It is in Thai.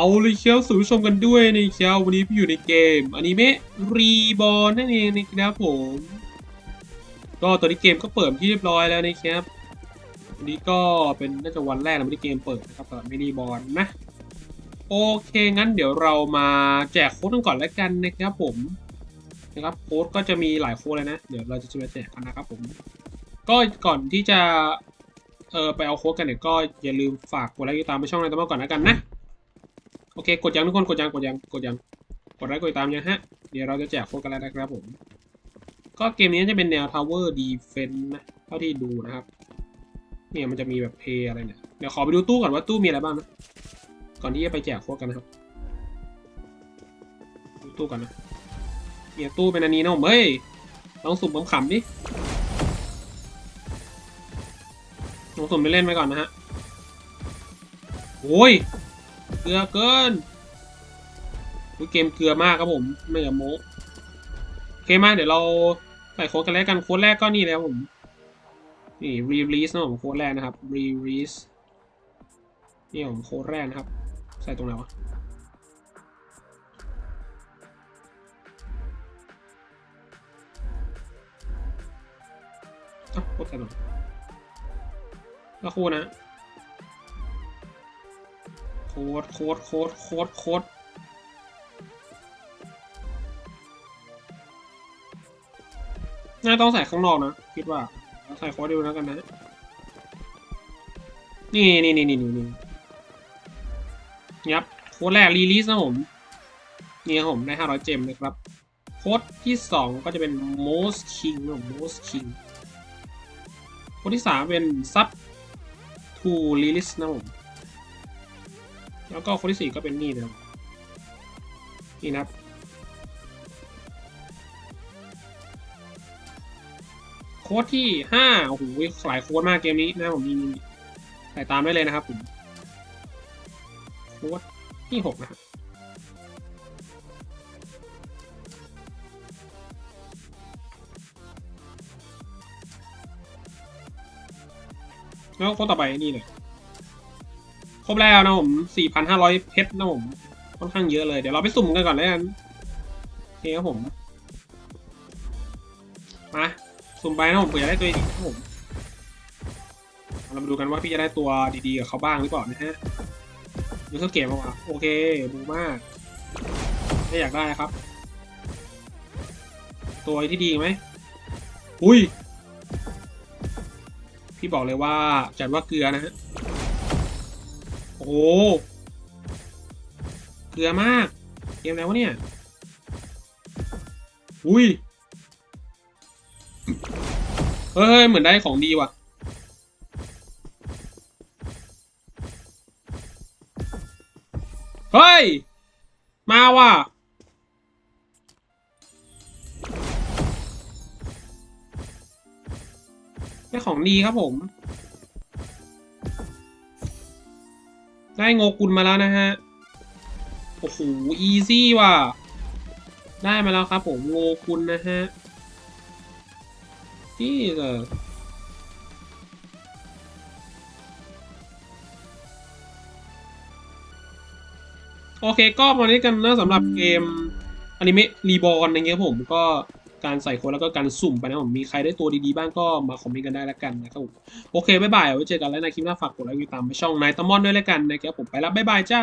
เอาเลยเชียวสู่ผู้ชมกันด้วยนะครับวันนี้พี่อยู่ในเกมอนิเมะรีบอลนั่นเองนะครับผม ก็ตอนนี้เกมก็เปิดที่เรียบร้อยแล้วนะครับวันนี้ก็เป็นน่าจะวันแรกนะไม่เกมเปิดนะครับสำหรับมินิบอลนะโอเคงั้นเดี๋ยวเรามาแจกโค้ดกันก่อนแล้วกันนะครับผมนะครับโค้ดก็จะมีหลายโค้ดเลยนะ เดี๋ยวเราจะมาแจกกันนะครับผม ก็ก่อนที่จะเออไปเอาโค้ดกันเนี่ยก็อย่าลืมฝากกดไลค์ติดตามไปช่องในตะมก่อนแล้วกันนะ โอเค กดยังทุกคน กดยังกดยังกดยังกดไลค์กดติดตามยังฮะ เดี๋ยวเราจะแจกโค้ดกันแล้วนะครับผม ก็เกมนี้จะเป็นแนว Tower Defense นะ เท่าที่ดูนะครับ เนี่ยมันจะมีแบบเพย์อะไรเนี่ย เดี๋ยวขอไปดูตู้ก่อนว่าตู้มีอะไรบ้างนะ ก่อนที่จะไปแจกโค้ดกันนะครับ ดูตู้ก่อนนะ เนี่ยตู้เป็นอันนี้นะผมเฮ้ย ลองสุ่มขำๆดิ ลองสุ่มไปเล่นไปก่อนนะฮะโอ้ย เกลือเกินคุยเกมเกลือมากครับผมไม่กับโม้โอเคมาเดี๋ยวเราใส่โค้ดกันแล้วกันโค้ดแรกก็นี่แล้วผมนี่ release นะผมโค้ดแรกนะครับ release นี่ผมโค้ดแรกนะครับ ใส่ตรงไหนวะอะโค้ดใส่ตรงแล้วโค้ดนะ ค้ดโค้ดโค้ดโค้ดโค้ดน่าต้องใส่ข้างนอกนะ คิดว่าใส่โค้ดดูแล้วกันนะนี่นี่นี่นี่นี่นี่ยับโค้ดแรกรีลิสนะผมนี่ครับผมได้ 500 เจมนะครับ โค้ดที่ 2 ก็จะเป็น most king นะผม most king โค้ดที่ 3 เป็น sub to release นะผม แล้วก็โค้ดที่4ก็เป็นนี่นะครับนี่นะครับโค้ดที่5โอ้โหหลายโค้ดมากเกมนี้นะผมมีใส่ตามได้เลยนะครับผมโค้ดที่หกนะครับแล้วโค้ดต่อไปนี่เลย ครบแล้วนะผม4,500เพชรนะผมค่อนข้างเยอะเลย เดี๋ยวเราไปสุ่มกันก่อนแล้วกันโอเคครับผม มา สุ่มไปนะผมเผื่อจะได้ตัวดีครับผมเรามาดูกันว่าพี่จะได้ตัวดีๆกับเขาบ้างหรือเปล่านะฮะดูสเกมมาว่ะโอเคดูมากไม่อยากได้ครับ ตัวที่ดีไหมอุ้ย พี่บอกเลยว่าจัดว่าเกลือนะฮะ ห เกลือมาก เกมแล้ววะเนี่ย อุ้ย เฮ้ย เหมือนได้ของดีว่ะ เฮ้ย มาว่ะได้ของดีครับผม ได้โงกุลมาแล้วนะฮะ โอ้โห อีซี่ว่ะ ได้มาแล้วครับผมโงกุลนะฮะที่เออโอเคก็มาเล่นกันนะสำหรับเกมอนิเมะรีบอลอย่างเงี้ยผมก็ การใส่โค้ดแล้วก็การสุ่มไปนะผมมีใครได้ตัวดีๆบ้างก็มาคอมเมนต์กันได้แล้วกันนะครับผมโอเคบ๊ายบายไว้เจอกันแล้วในคลิปหน้าฝากกดไลค์ติดตามไปช่องนายตะมอนด้วยแล้วกันนะครับผมไปแล้วบ๊ายบายจ้า